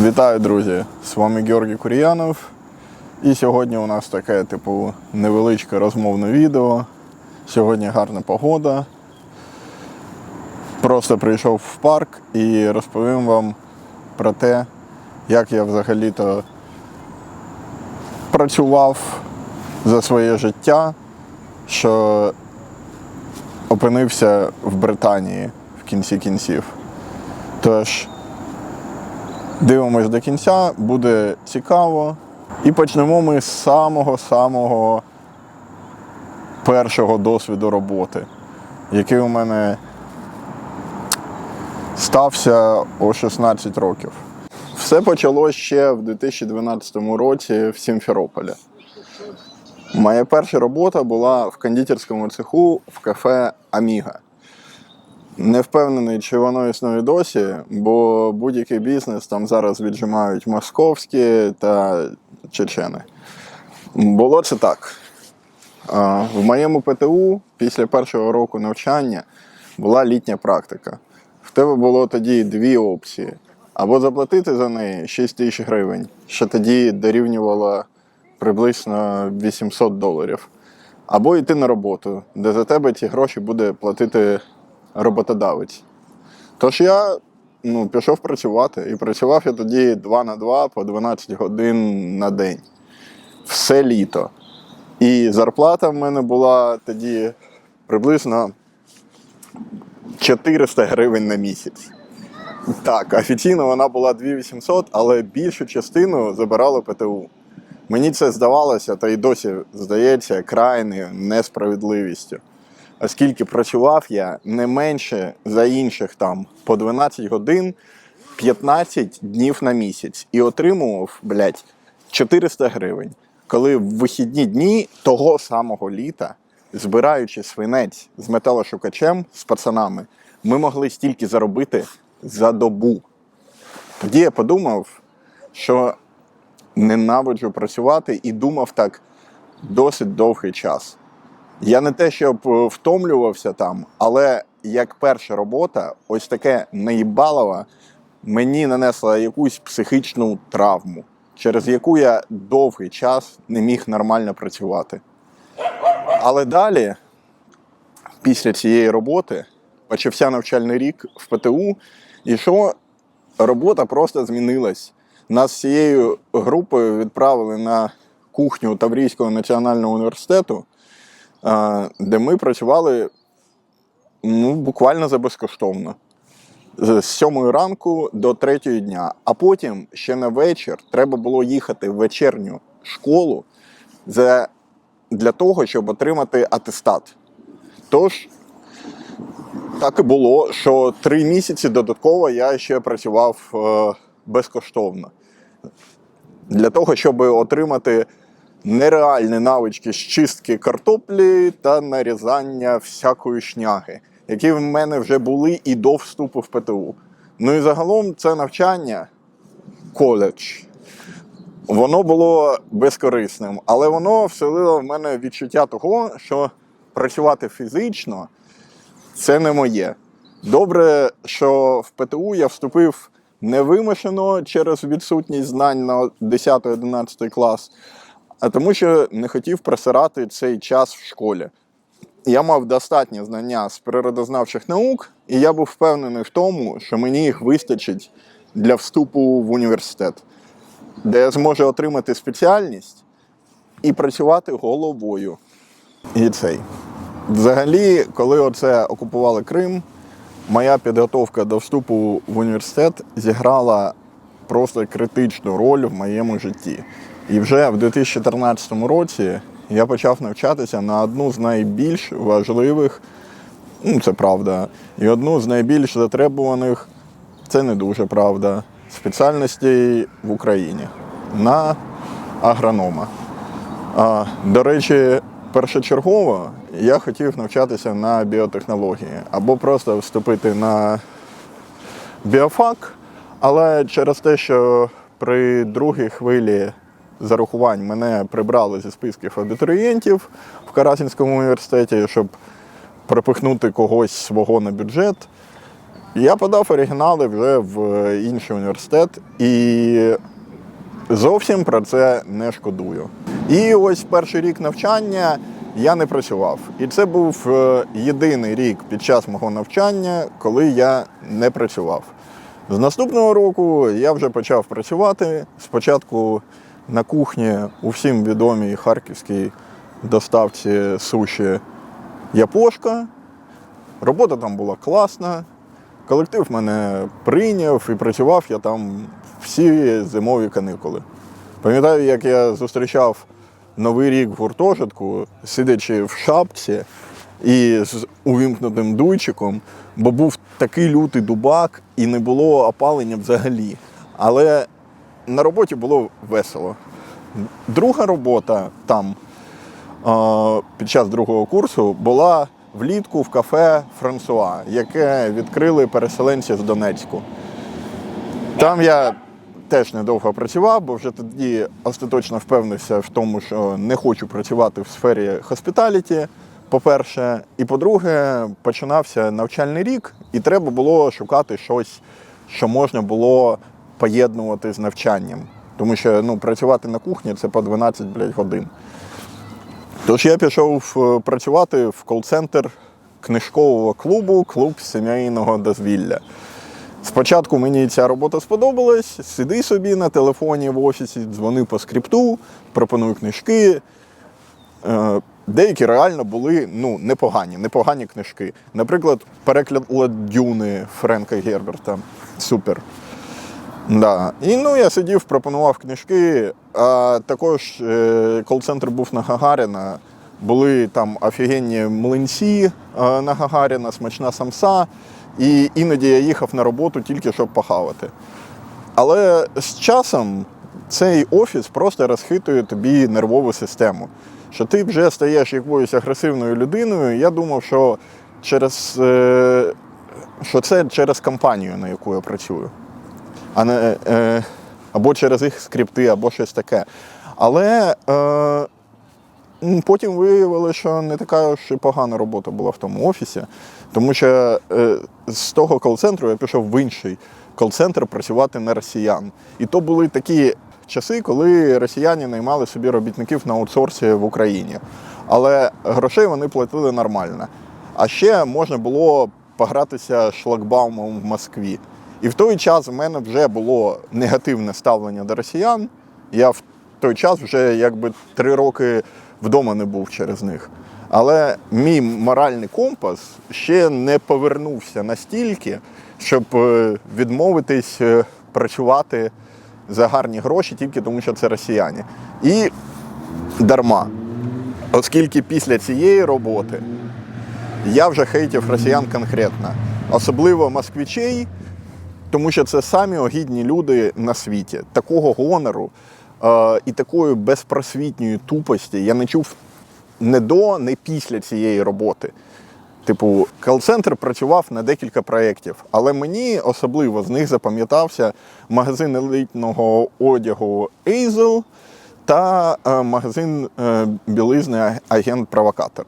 Вітаю, друзі! З вами Георгій Кур'янов. І сьогодні у нас таке, типу, невеличке розмовне відео. Сьогодні гарна погода. Просто прийшов в парк і розповім вам про те, як я взагалі-то працював за своє життя, що опинився в Британії в кінці кінців. Тож, Дивимось до кінця, буде цікаво. І почнемо ми з самого-самого першого досвіду роботи, який у мене стався о 16 років. Все почалося ще в 2012 році в Сімферополі. Моя перша робота була в кондитерському цеху в кафе Аміга. Не впевнений, чи воно існує досі, бо будь-який бізнес там зараз віджимають московські та чечени. Було це так. В моєму ПТУ після першого року навчання була літня практика. В тебе було тоді дві опції: або заплатити за неї 6 тисяч гривень, що тоді дорівнювало приблизно 800 доларів, або йти на роботу, де за тебе ці гроші буде платити роботодавець. Тож я ну, пішов працювати. І працював я тоді 2 на 2 по 12 годин на день. Все літо. І зарплата в мене була тоді приблизно 400 гривень на місяць. Так, офіційно вона була 2800, але більшу частину забирало ПТУ. Мені це здавалося, та й досі здається крайньою несправедливістю оскільки працював я не менше за інших там по 12 годин 15 днів на місяць і отримував, блядь, 400 гривень. Коли в вихідні дні того самого літа, збираючи свинець з металошукачем з пацанами, ми могли стільки заробити за добу. Тоді я подумав, що ненавиджу працювати і думав так досить довгий час. Я не те, щоб е, втомлювався там, але як перша робота, ось таке наїбалова, мені нанесла якусь психічну травму, через яку я довгий час не міг нормально працювати. Але далі, після цієї роботи, почався навчальний рік в ПТУ, і що робота просто змінилась. Нас з цією групою відправили на кухню Таврійського національного університету де ми працювали ну, буквально за безкоштовно. З 7 ранку до 3 дня. А потім ще на вечір треба було їхати в вечірню школу для того, щоб отримати атестат. Тож, так і було, що три місяці додатково я ще працював е, безкоштовно. Для того, щоб отримати нереальні навички з чистки картоплі та нарізання всякої шняги, які в мене вже були і до вступу в ПТУ. Ну і загалом це навчання, коледж. Воно було безкорисним, але воно вселило в мене відчуття того, що працювати фізично це не моє. Добре, що в ПТУ я вступив невимушено через відсутність знань на 10-11 клас, а тому, що не хотів просирати цей час в школі. Я мав достатні знання з природознавчих наук, і я був впевнений в тому, що мені їх вистачить для вступу в університет, де я зможу отримати спеціальність і працювати головою. І цей. Взагалі, коли оце окупували Крим, моя підготовка до вступу в університет зіграла просто критичну роль в моєму житті. І вже в 2014 році я почав навчатися на одну з найбільш важливих, ну це правда, і одну з найбільш затребуваних, це не дуже правда, спеціальностей в Україні на агронома. А, До речі, першочергово я хотів навчатися на біотехнології або просто вступити на біофак, але через те, що при другій хвилі зарахувань мене прибрали зі списків абітурієнтів в Карасінському університеті, щоб припихнути когось свого на бюджет. Я подав оригінали вже в інший університет і зовсім про це не шкодую. І ось перший рік навчання я не працював. І це був е, єдиний рік під час мого навчання, коли я не працював. З наступного року я вже почав працювати. Спочатку на кухні у всім відомій харківській доставці суші Япошка. Робота там була класна. Колектив мене прийняв і працював я там всі зимові каникули. Пам'ятаю, як я зустрічав Новий рік в гуртожитку, сидячи в шапці і з увімкнутим дуйчиком, бо був такий лютий дубак і не було опалення взагалі. Але на роботі було весело. Друга робота там е, під час другого курсу була влітку в кафе Франсуа, яке відкрили переселенці з Донецьку. Там я теж недовго працював, бо вже тоді остаточно впевнився в тому, що не хочу працювати в сфері хоспіталіті. По-перше, і по-друге, починався навчальний рік, і треба було шукати щось, що можна було поєднувати з навчанням. Тому що ну, працювати на кухні це по 12 блядь, годин. Тож я пішов е, працювати в кол-центр книжкового клубу Клуб сімейного дозвілля. Спочатку мені ця робота сподобалась. Сиди собі на телефоні в офісі, дзвони по скрипту, пропоную книжки. Е, Деякі реально були ну, непогані, непогані книжки. Наприклад, переклад Дюни Френка Герберта. Супер. Да. І ну, я сидів, пропонував книжки. А також е, кол-центр був на Гагаріна. Були там офігенні млинці е, на Гагаріна, смачна самса. І іноді я їхав на роботу тільки щоб похавати. Але з часом цей офіс просто розхитує тобі нервову систему. Що ти вже стаєш якоюсь агресивною людиною. Я думав, що через е, що це через компанію, на яку я працюю, а не е, або через їх скрипти, або щось таке. Але е, потім виявилося, що не така ж і погана робота була в тому офісі, тому що е, з того кол-центру я пішов в інший кол-центр працювати на росіян. І то були такі часи, коли росіяни наймали собі робітників на аутсорсі в Україні. Але грошей вони платили нормально. А ще можна було погратися шлагбаумом в Москві. І в той час в мене вже було негативне ставлення до росіян. Я в той час вже якби три роки вдома не був через них. Але мій моральний компас ще не повернувся настільки, щоб е, відмовитись е, працювати за гарні гроші тільки тому, що це росіяни. І дарма. Оскільки після цієї роботи я вже хейтив росіян конкретно, особливо москвичей, тому що це самі огідні люди на світі. Такого гонору е, і такої безпросвітньої тупості я не чув не до, не після цієї роботи. Типу, кол-центр працював на декілька проєктів, але мені особливо з них запам'ятався магазин елітного одягу Hazel та е, магазин е, білизни агент-провокатор.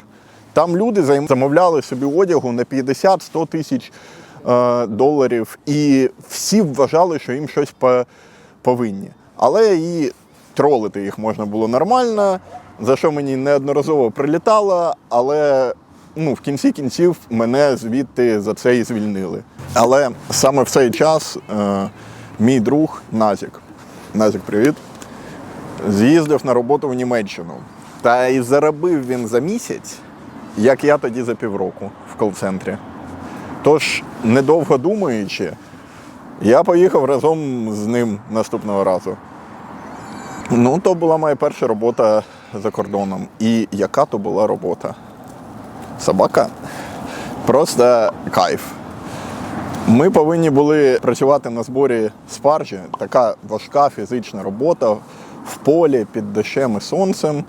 Там люди замовляли собі одягу на 50-100 тисяч доларів, і всі вважали, що їм щось по- повинні. Але і тролити їх можна було нормально, за що мені неодноразово прилітало, але ну, в кінці кінців мене звідти за це і звільнили. Але саме в цей час е, мій друг Назік, Назік, привіт, з'їздив на роботу в Німеччину. Та й заробив він за місяць, як я тоді за півроку в кол-центрі. Тож, недовго думаючи, я поїхав разом з ним наступного разу. Ну, то була моя перша робота за кордоном. І яка то була робота? Собака? Просто кайф. Ми повинні були працювати на зборі спаржі, така важка фізична робота в полі під дощем і сонцем.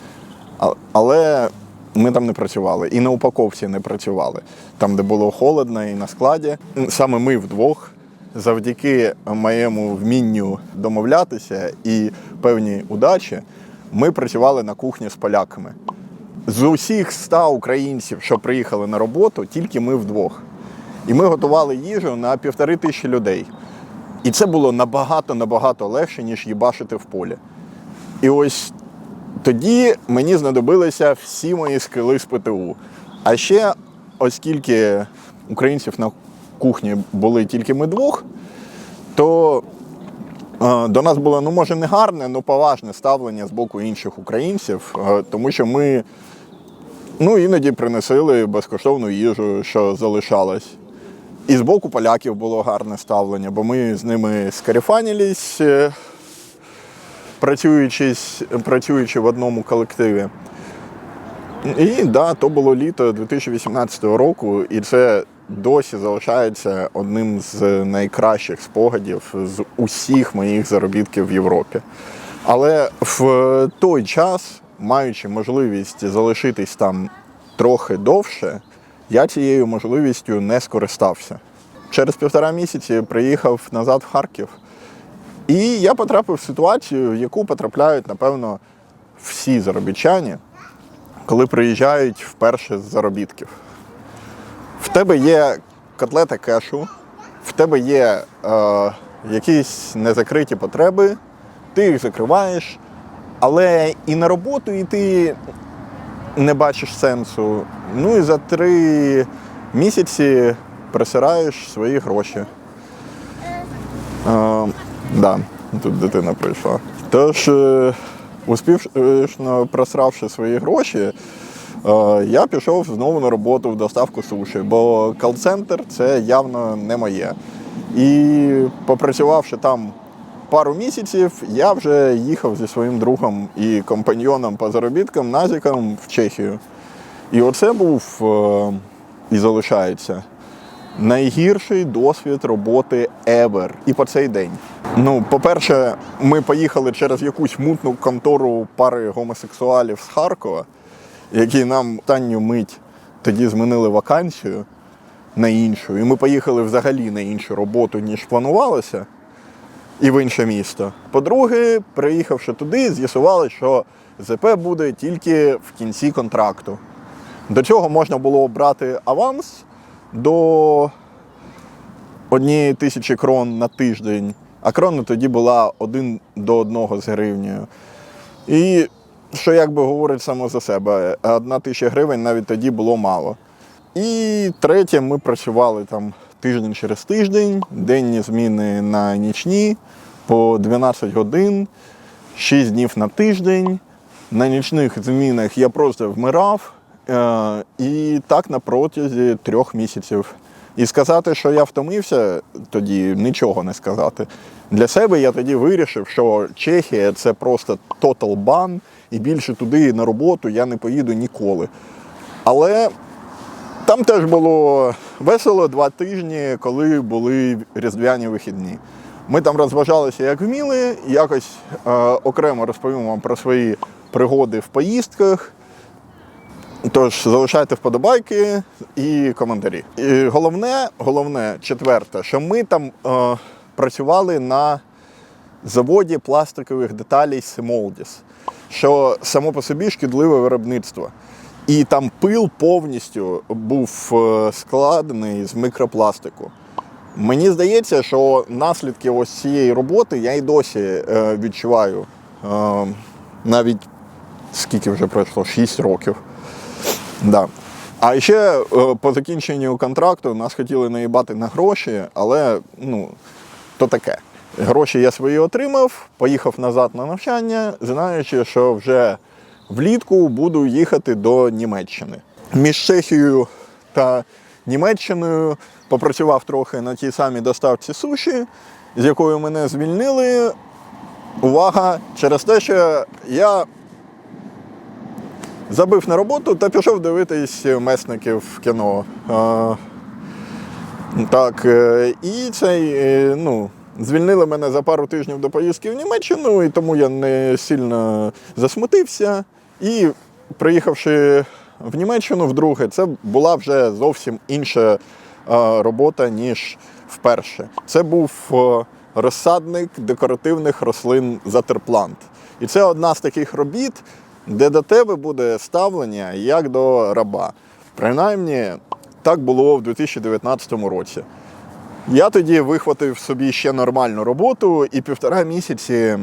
Але ми там не працювали. І на упаковці не працювали. Там, де було холодно, і на складі. Саме ми вдвох, завдяки моєму вмінню домовлятися і певній удачі, ми працювали на кухні з поляками. З усіх ста українців, що приїхали на роботу, тільки ми вдвох. І ми готували їжу на півтори тисячі людей. І це було набагато-набагато легше, ніж їбашити в полі. І ось тоді мені знадобилися всі мої скили з ПТУ. А ще, оскільки українців на кухні були тільки ми двох, то е, до нас було, ну, може, не гарне, але поважне ставлення з боку інших українців, е, тому що ми ну, іноді приносили безкоштовну їжу, що залишалась. І з боку поляків було гарне ставлення, бо ми з ними скарифанились, е, працюючи в одному колективі. І да, то було літо 2018 року, і це досі залишається одним з найкращих спогадів з усіх моїх заробітків в Європі. Але в той час, маючи можливість залишитись там трохи довше, я цією можливістю не скористався. Через півтора місяці приїхав назад в Харків. І я потрапив в ситуацію, в яку потрапляють, напевно, всі заробітчані, коли приїжджають вперше з заробітків. В тебе є котлета кешу, в тебе є е, якісь незакриті потреби, ти їх закриваєш, але і на роботу йти не бачиш сенсу. Ну і за три місяці присираєш свої гроші. Е, да, тут дитина прийшла. Тож, е, успішно просравши свої гроші, е, я пішов знову на роботу в доставку суші, бо кол-центр це явно не моє. І попрацювавши там пару місяців, я вже їхав зі своїм другом і компаньйоном по заробіткам Назіком в Чехію. І оце був е, і залишається найгірший досвід роботи ever. І по цей день. Ну, по-перше, ми поїхали через якусь мутну контору пари гомосексуалів з Харкова, які нам останню мить тоді змінили вакансію на іншу. І ми поїхали взагалі на іншу роботу, ніж планувалося, і в інше місто. По-друге, приїхавши туди, з'ясували, що ЗП буде тільки в кінці контракту. До цього можна було брати аванс до однієї тисячі крон на тиждень, а крона тоді була один до одного з гривнею. І що як би говорить само за себе, одна тисяча гривень навіть тоді було мало. І третє, ми працювали там тиждень через тиждень, денні зміни на нічні по 12 годин, 6 днів на тиждень. На нічних змінах я просто вмирав. Е, І так на протязі трьох місяців. І сказати, що я втомився, тоді нічого не сказати. Для себе я тоді вирішив, що Чехія це просто тотал бан, і більше туди на роботу я не поїду ніколи. Але там теж було весело два тижні, коли були різдвяні вихідні. Ми там розважалися як вміли, якось е, окремо розповім вам про свої пригоди в поїздках. Тож залишайте вподобайки і коментарі. І головне, головне, четверте, що ми там е, працювали на заводі пластикових деталей Симолдіс, що само по собі шкідливе виробництво. І там пил повністю був е, складений з мікропластику. Мені здається, що наслідки ось цієї роботи я й досі е, відчуваю. Е, навіть скільки вже пройшло? 6 років. Да. А ще е, по закінченню контракту нас хотіли наїбати на гроші, але ну, то таке. Гроші я свої отримав, поїхав назад на навчання, знаючи, що вже влітку буду їхати до Німеччини. Між Чехією та Німеччиною попрацював трохи на тій самій доставці суші, з якою мене звільнили. Увага! Через те, що я забив на роботу та пішов дивитись месників в кіно. Так, е, і цей, е, ну, звільнили мене за пару тижнів до поїздки в Німеччину, і тому я не сильно засмутився. І приїхавши в Німеччину вдруге, це була вже зовсім інша робота, ніж вперше. Це був е, розсадник декоративних рослин Затерплант. І це одна з таких робіт, де до тебе буде ставлення як до раба. Принаймні, так було в 2019 році. Я тоді вихватив собі ще нормальну роботу і півтора місяці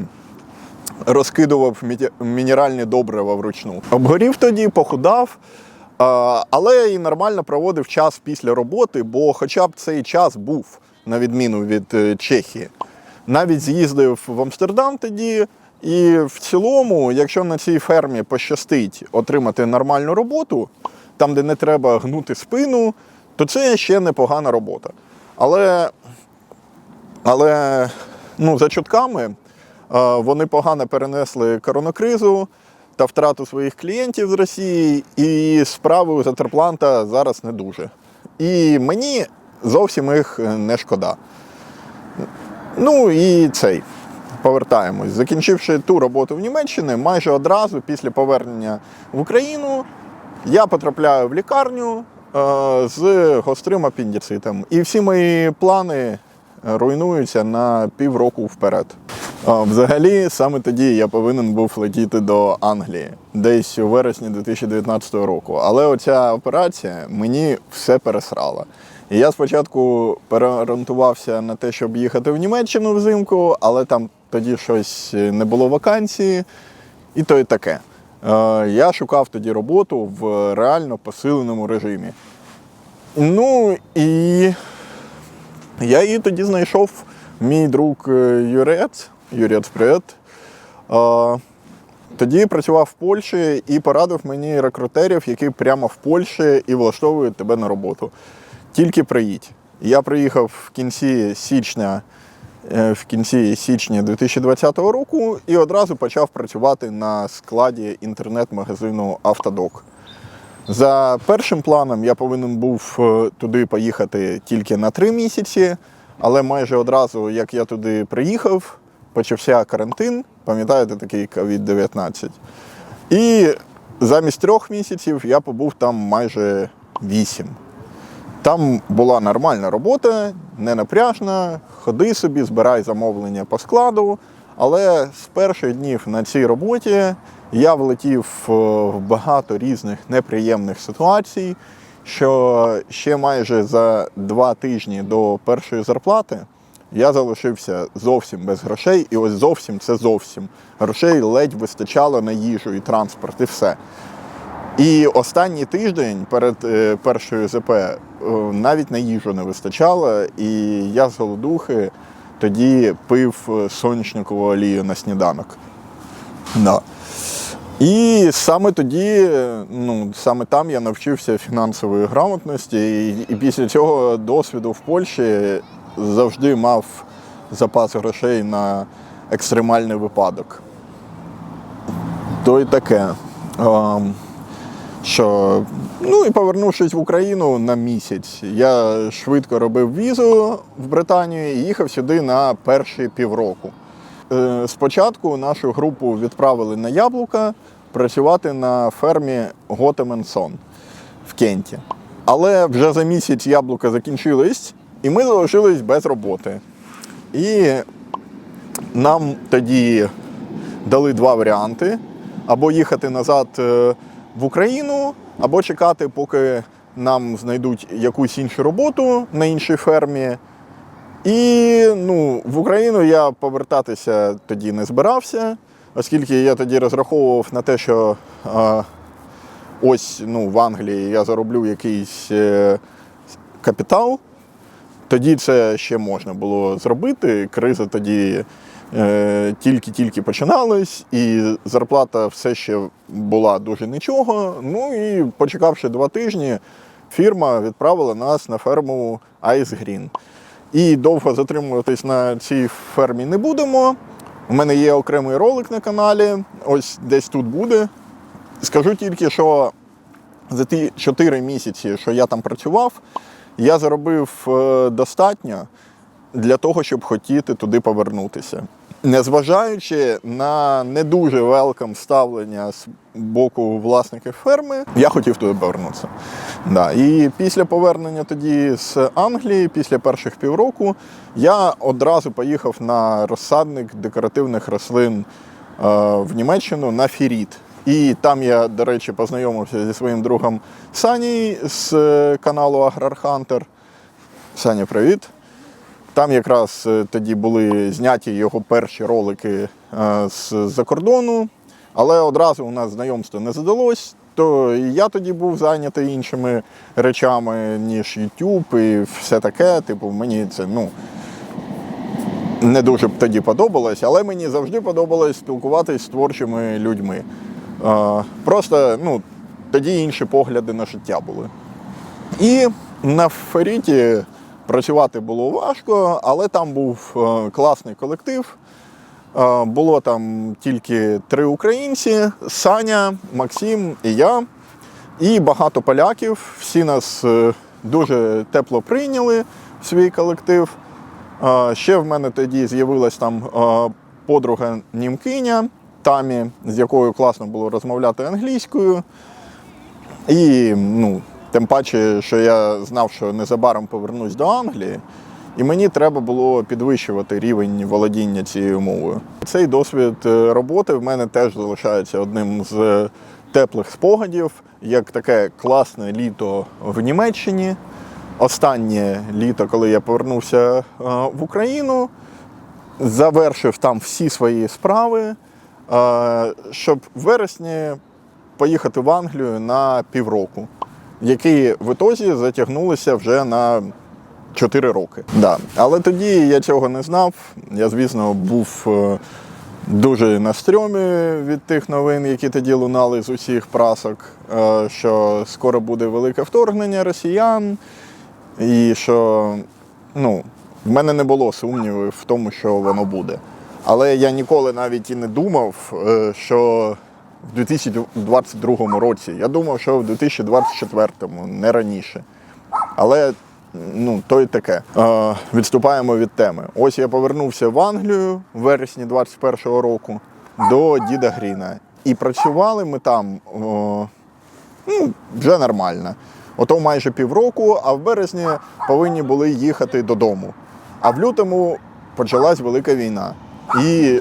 розкидував мінеральні добрива вручну. Обгорів тоді, похудав, але і нормально проводив час після роботи, бо хоча б цей час був, на відміну від е, Чехії. Навіть з'їздив в Амстердам тоді. І в цілому, якщо на цій фермі пощастить отримати нормальну роботу, там, де не треба гнути спину, то це ще непогана робота. Але але ну, за чутками е, вони погано перенесли коронакризу та втрату своїх клієнтів з Росії, і справи у Затерпланта зараз не дуже. І мені зовсім їх не шкода. Ну і цей. Повертаємось. Закінчивши ту роботу в Німеччині, майже одразу після повернення в Україну я потрапляю в лікарню е, з гострим апендицитом. І всі мої плани е, руйнуються на півроку вперед. Взагалі, саме тоді я повинен був летіти до Англії, десь у вересні 2019 року. Але оця операція мені все пересрала. І я спочатку переорієнтувався на те, щоб їхати в Німеччину взимку, але там тоді щось не було вакансії, і то і таке. Е, Я шукав тоді роботу в реально посиленому режимі. Ну і я її тоді знайшов мій друг е, Юрець. Юрець, привіт. Е, Тоді працював в Польщі і порадив мені рекрутерів, які прямо в Польщі і влаштовують тебе на роботу. Тільки приїдь. Я приїхав в кінці січня, е, в кінці січня 2020 року і одразу почав працювати на складі інтернет-магазину Автодок. За першим планом я повинен був е, туди поїхати тільки на три місяці, але майже одразу, як я туди приїхав, почався карантин, пам'ятаєте, такий COVID-19. І замість трьох місяців я побув там майже вісім. Там була нормальна робота, не напряжна, ходи собі, збирай замовлення по складу. Але з перших днів на цій роботі я влетів е, в багато різних неприємних ситуацій, що ще майже за два тижні до першої зарплати я залишився зовсім без грошей, і ось зовсім це зовсім. Грошей ледь вистачало на їжу і транспорт, і все. І останній тиждень перед е, першою ЗП е, навіть на їжу не вистачало, і я з голодухи тоді пив соняшникову олію на сніданок. Да. І саме тоді, ну, саме там я навчився фінансової грамотності, і, і після цього досвіду в Польщі завжди мав запас грошей на екстремальний випадок. То й таке. Що ну і повернувшись в Україну на місяць, я швидко робив візу в Британію і їхав сюди на перші півроку. Е, Спочатку нашу групу відправили на яблука працювати на фермі Готеменсон в Кенті. Але вже за місяць яблука закінчились, і ми залишились без роботи. І нам тоді дали два варіанти: або їхати назад е, в Україну, або чекати, поки нам знайдуть якусь іншу роботу на іншій фермі. І ну, в Україну я повертатися тоді не збирався, оскільки я тоді розраховував на те, що е, ось ну, в Англії я зароблю якийсь е, капітал. Тоді це ще можна було зробити. Криза тоді тільки-тільки починалась, і зарплата все ще була дуже нічого. Ну і почекавши два тижні, фірма відправила нас на ферму Ice Green. І довго затримуватись на цій фермі не будемо. У мене є окремий ролик на каналі, ось десь тут буде. Скажу тільки, що за ті 4 місяці, що я там працював, я заробив е, достатньо для того, щоб хотіти туди повернутися. Незважаючи на не дуже велкам ставлення з боку власників ферми, я хотів туди повернутися. Да. І після повернення тоді з Англії, після перших півроку, я одразу поїхав на розсадник декоративних рослин е, в Німеччину на Фіріт. І там я, до речі, познайомився зі своїм другом Сані з е, каналу Аграр Хантер. Саня, привіт. Там якраз е, тоді були зняті його перші ролики е, з-за кордону, але одразу у нас знайомство не задалось. То і я тоді був зайнятий іншими речами, ніж YouTube і все таке. Типу, мені це ну, не дуже б тоді подобалось, але мені завжди подобалось спілкуватись з творчими людьми. Е, Просто ну, тоді інші погляди на життя були. І на Феріті працювати було важко, але там був е, класний колектив. Е, Було там тільки три українці: Саня, Максим і я. І багато поляків. Всі нас е, дуже тепло прийняли в свій колектив. Ще в мене тоді з'явилась там подруга німкиня Тамі, з якою класно було розмовляти англійською. І ну, тим паче, що я знав, що незабаром повернусь до Англії, і мені треба було підвищувати рівень володіння цією мовою. Цей досвід е, роботи в мене теж залишається одним з теплих спогадів, як таке класне літо в Німеччині. Останнє літо, коли я повернувся е, в Україну, завершив там всі свої справи, е, щоб в вересні поїхати в Англію на півроку, які в ітозі затягнулися вже на 4 роки. Да. Але тоді я цього не знав. Я, звісно, був е, дуже на стрьомі від тих новин, які тоді лунали з усіх прасок, е, що скоро буде велике вторгнення росіян, і що ну, в мене не було сумнівів в тому, що воно буде. Але я ніколи навіть і не думав, е, що в 2022 році. Я думав, що в 2024-му, не раніше. Але ну, то й таке. Е, відступаємо від теми. Ось я повернувся в Англію в вересні 21-го року до діда Гріна. І працювали ми там о, ну, вже нормально. Ото майже півроку, а в березні повинні були їхати додому. А в лютому почалась велика війна. І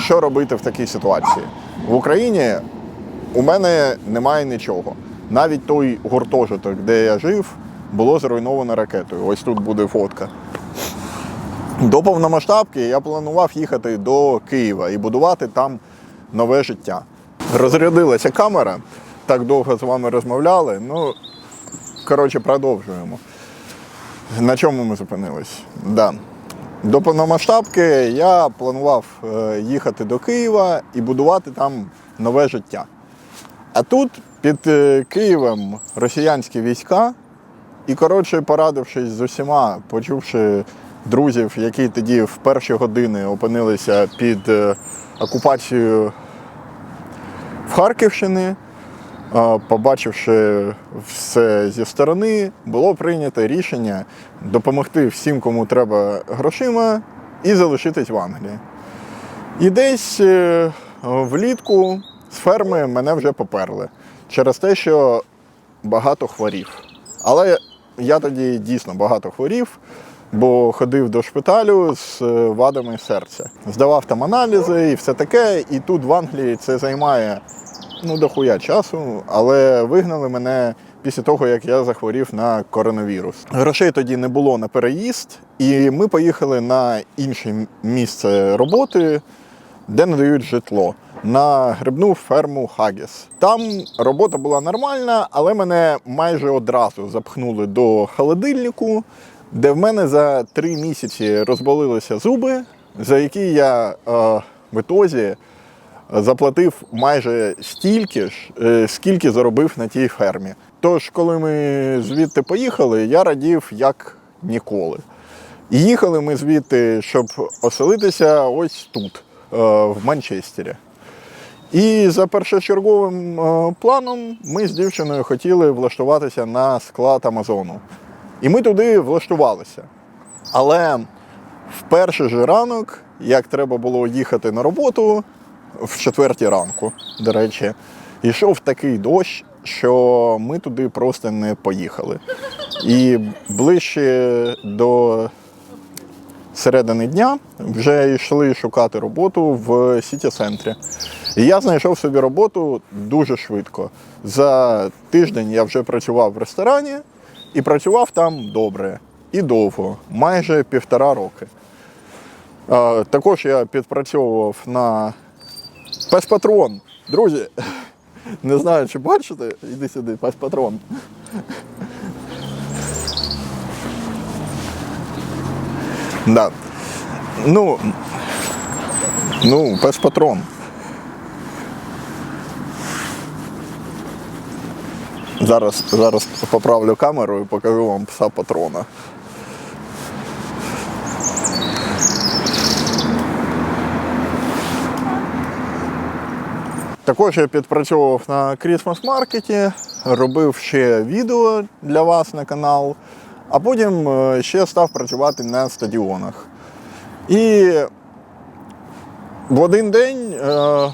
що робити в такій ситуації? В Україні у мене немає нічого. Навіть той гуртожиток, де я жив, було зруйновано ракетою. Ось тут буде фотка. До повномасштабки я планував їхати до Києва і будувати там нове життя. Розрядилася камера, так довго з вами розмовляли. Ну, коротше, продовжуємо. На чому ми зупинились? Да. До повномасштабки я планував е, їхати до Києва і будувати там нове життя. А тут під е, Києвом росіянські війська, і, коротше, порадившись з усіма, почувши друзів, які тоді в перші години опинилися під е, окупацією в Харківщини, побачивши все зі сторони, було прийнято рішення допомогти всім, кому треба грошима, і залишитись в Англії. І десь е, влітку з ферми мене вже поперли через те, що багато хворів. Але я тоді дійсно багато хворів, бо ходив до шпиталю з е, вадами серця. Здавав там аналізи і все таке. І тут в Англії це займає ну, дохуя часу, але вигнали мене після того, як я захворів на коронавірус. Грошей тоді не було на переїзд, і ми поїхали на інше місце роботи, де надають житло. На грибну ферму Хагіс. Там робота була нормальна, але мене майже одразу запхнули до холодильнику, де в мене за три місяці розболилися зуби, за які я е, в ітозі заплатив майже стільки ж, е, скільки заробив на тій фермі. Тож, коли ми звідти поїхали, я радів як ніколи. І їхали ми звідти, щоб оселитися ось тут, е, в Манчестері. І за першочерговим е, планом ми з дівчиною хотіли влаштуватися на склад Амазону. І ми туди влаштувалися. Але в перший же ранок, як треба було їхати на роботу, в четвертій ранку, до речі, йшов такий дощ, що ми туди просто не поїхали. І ближче до середини дня вже йшли шукати роботу в сіті-центрі. І я знайшов собі роботу дуже швидко. За тиждень я вже працював в ресторані і працював там добре і довго, майже півтора роки. Е, Також я підпрацьовував на Пес-патрон. Друзі, не знаю, чи бачите, іди сюди, пес-патрон. Да. Ну, ну, пес-патрон. Зараз, зараз поправлю камеру і покажу вам пса патрона. Також я підпрацьовував на Christmas маркеті, робив ще відео для вас на канал, а потім е, ще став працювати на стадіонах. І в один день е,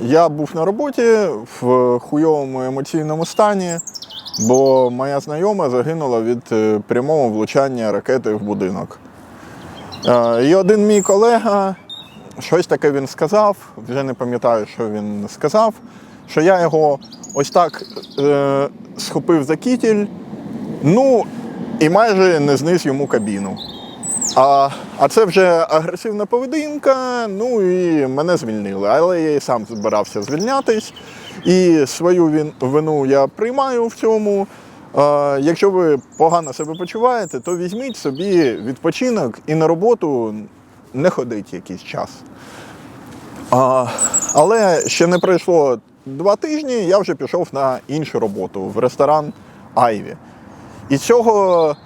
я був на роботі в хуйовому емоційному стані, бо моя знайома загинула від е, прямого влучання ракети в будинок. Е, І один мій колега, щось таке він сказав, вже не пам'ятаю, що він сказав, що я його ось так е, схопив за кітіль, ну і майже не зниз йому кабіну. А, а це вже агресивна поведінка, ну і мене звільнили. Але я і сам збирався звільнятись. І свою вину я приймаю в цьому. Е, якщо ви погано себе почуваєте, то візьміть собі відпочинок і на роботу не ходить якийсь час. А, але ще не пройшло два тижні, я вже пішов на іншу роботу в ресторан Айві. І цього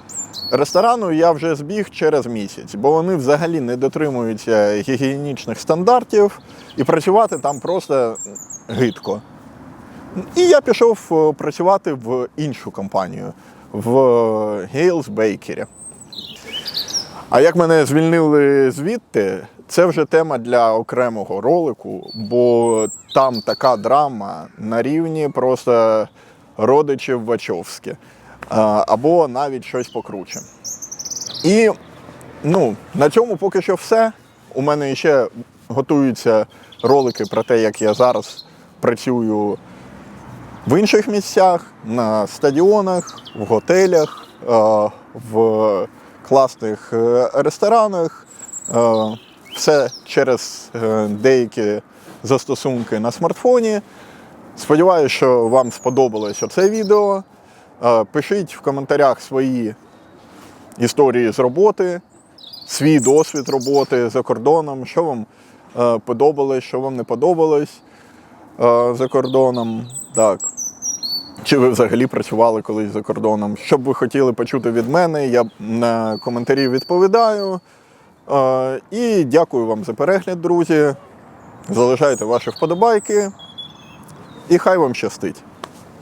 ресторану я вже збіг через місяць, бо вони взагалі не дотримуються гігієнічних стандартів, і працювати там просто гидко. І я пішов е, працювати в іншу компанію, в Gales Bakery. А як мене звільнили звідти, це вже тема для окремого ролику, бо там така драма на рівні просто родичів Вачовські. А, Або навіть щось покруче. І ну, на цьому поки що все. У мене ще готуються ролики про те, як я зараз працюю в інших місцях, на стадіонах, в готелях, в класних е, ресторанах. Е, Все через е, деякі застосунки на смартфоні. Сподіваюся, що вам сподобалося це відео. Пишіть в коментарях свої історії з роботи, свій досвід роботи за кордоном, що вам подобалось, що вам не подобалось за кордоном. Так. Чи ви взагалі працювали колись за кордоном? Що б ви хотіли почути від мене, я на коментарі відповідаю. Е, І дякую вам за перегляд, друзі. Залишайте ваші вподобайки. І хай вам щастить.